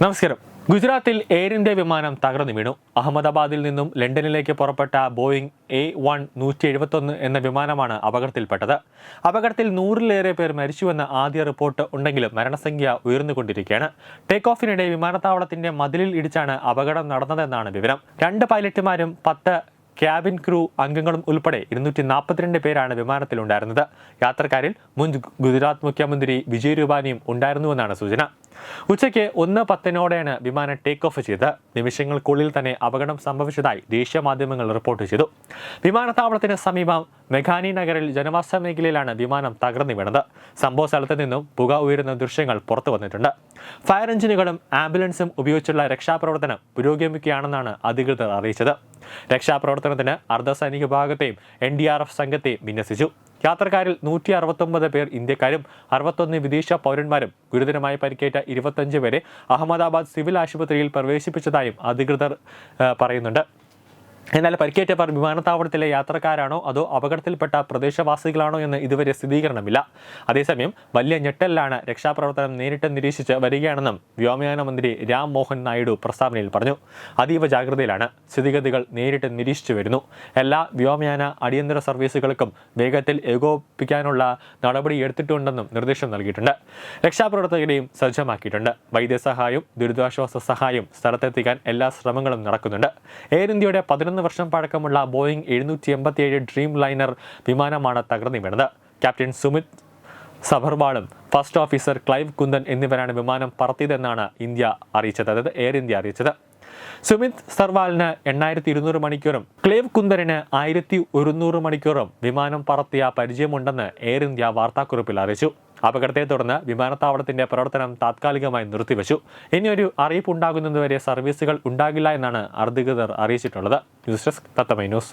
നമസ്കാരം. ഗുജറാത്തിൽ air India വിമാനം തകർന്നു വീണു. അഹമ്മദാബാദിൽ നിന്നും ലണ്ടനിലേക്ക് പുറപ്പെട്ട ബോയിങ് എ വൺ നൂറ്റി എഴുപത്തൊന്ന് എന്ന വിമാനമാണ് അപകടത്തിൽപ്പെട്ടത്. അപകടത്തിൽ നൂറിലേറെ പേർ മരിച്ചുവെന്ന ആദ്യ റിപ്പോർട്ട് ഉണ്ടെങ്കിലും മരണസംഖ്യ ഉയർന്നുകൊണ്ടിരിക്കുകയാണ്. ടേക്ക് ഓഫിനിടെ വിമാനത്താവളത്തിന്റെ മതിലിൽ ഇടിച്ചാണ് അപകടം നടന്നതെന്നാണ് വിവരം. രണ്ട് പൈലറ്റുമാരും പത്ത് ക്യാബിൻ ക്രൂ അംഗങ്ങളും ഉൾപ്പെടെ ഇരുന്നൂറ്റി നാൽപ്പത്തിരണ്ട് പേരാണ് വിമാനത്തിലുണ്ടായിരുന്നത്. യാത്രക്കാരിൽ മുൻ ഗുജറാത്ത് മുഖ്യമന്ത്രി വിജയ് രൂപാനിയും ഉണ്ടായിരുന്നുവെന്നാണ് സൂചന. ഉച്ചയ്ക്ക് ഒന്ന് പത്തിനോടെയാണ് വിമാനം ടേക്ക് ഓഫ് ചെയ്ത് നിമിഷങ്ങൾക്കുള്ളിൽ തന്നെ അപകടം സംഭവിച്ചതായി ദേശീയ മാധ്യമങ്ങൾ റിപ്പോർട്ട് ചെയ്തു. വിമാനത്താവളത്തിന് സമീപം മെഘാനി നഗറിൽ ജനവാസ മേഖലയിലാണ് വിമാനം തകർന്നു വീണത്. സംഭവ സ്ഥലത്ത് നിന്നും പുക ഉയരുന്ന ദൃശ്യങ്ങൾ പുറത്തു വന്നിട്ടുണ്ട്. ഫയർ എഞ്ചിനുകളും ആംബുലൻസും ഉപയോഗിച്ചുള്ള രക്ഷാപ്രവർത്തനം പുരോഗമിക്കുകയാണെന്നാണ് അധികൃതർ അറിയിച്ചത്. രക്ഷാപ്രവർത്തനത്തിന് അർദ്ധസൈനിക വിഭാഗത്തെയും എൻ ഡി ആർ എഫ് സംഘത്തെയും വിന്യസിച്ചു. യാത്രക്കാരിൽ നൂറ്റി അറുപത്തൊമ്പത് പേർ ഇന്ത്യക്കാരും അറുപത്തൊന്ന് വിദേശ പൗരന്മാരും ഗുരുതരമായി പരിക്കേറ്റ ഇരുപത്തഞ്ച് പേരെ അഹമ്മദാബാദ് സിവിൽ ആശുപത്രിയിൽ പ്രവേശിപ്പിച്ചതായും അധികൃതർ പറയുന്നുണ്ട്. എന്നാൽ പരിക്കേറ്റവർ വിമാനത്താവളത്തിലെ യാത്രക്കാരാണോ അതോ അപകടത്തിൽപ്പെട്ട പ്രദേശവാസികളാണോ എന്ന് ഇതുവരെ സ്ഥിരീകരണമില്ല. അതേസമയം വലിയ ഞെട്ടലിലാണ് രക്ഷാപ്രവർത്തനം നേരിട്ട് നിരീക്ഷിച്ച് വരികയാണെന്നും വ്യോമയാന മന്ത്രി രാം മോഹൻ നായിഡു പ്രസ്താവനയിൽ പറഞ്ഞു. അതീവ ജാഗ്രതയിലാണ് സ്ഥിതിഗതികൾ നേരിട്ട് നിരീക്ഷിച്ചു വരുന്നു. എല്ലാ വ്യോമയാന അടിയന്തര സർവീസുകൾക്കും വേഗത്തിൽ ഏകോപിപ്പിക്കാനുള്ള നടപടി എടുത്തിട്ടുണ്ടെന്നും നിർദ്ദേശം നൽകിയിട്ടുണ്ട്. രക്ഷാപ്രവർത്തകരെയും സജ്ജമാക്കിയിട്ടുണ്ട്. വൈദ്യസഹായവും ദുരിതാശ്വാസ സഹായവും സ്ഥലത്തെത്തിക്കാൻ എല്ലാ ശ്രമങ്ങളും നടക്കുന്നുണ്ട്. എയർ ഇന്ത്യയുടെ പതിനൊന്ന് വർഷം പഴക്കമുള്ള ബോയിങ് എഴുന്നൂറ്റി എൺപത്തിയേഴ് ഡ്രീം ലൈനർ വിമാനമാണ് തകർന്നു വീണത്. ക്യാപ്റ്റൻ സുമിത് സഭർവാളും ഫസ്റ്റ് ഓഫീസർ ക്ലൈവ് കുന്ദൻ എന്നിവരാണ് വിമാനം പറത്തിയതെന്നാണ് ഇന്ത്യ അറിയിച്ചത് അതായത് എയർ ഇന്ത്യ അറിയിച്ചത്. സുമിത് സർവാലിന് എണ്ണായിരത്തി ഇരുന്നൂറ് മണിക്കൂറും ക്ലേവ് കുന്ദറിന് ആയിരത്തി ഒരുന്നൂറ് മണിക്കൂറും വിമാനം പറത്തിയ പരിചയമുണ്ടെന്ന് എയർ ഇന്ത്യ വാർത്താക്കുറിപ്പിൽ അറിയിച്ചു. അപകടത്തെ തുടർന്ന് വിമാനത്താവളത്തിന്റെ പ്രവർത്തനം താത്കാലികമായി നിർത്തിവെച്ചു. ഇനിയൊരു അറിയിപ്പ് ഉണ്ടാകുന്നതുവരെ സർവീസുകൾ ഉണ്ടാകില്ല എന്നാണ് അധികൃതർ അറിയിച്ചിട്ടുള്ളത്. ന്യൂസ് ഡെസ്ക് തത്തമൈ ന്യൂസ്.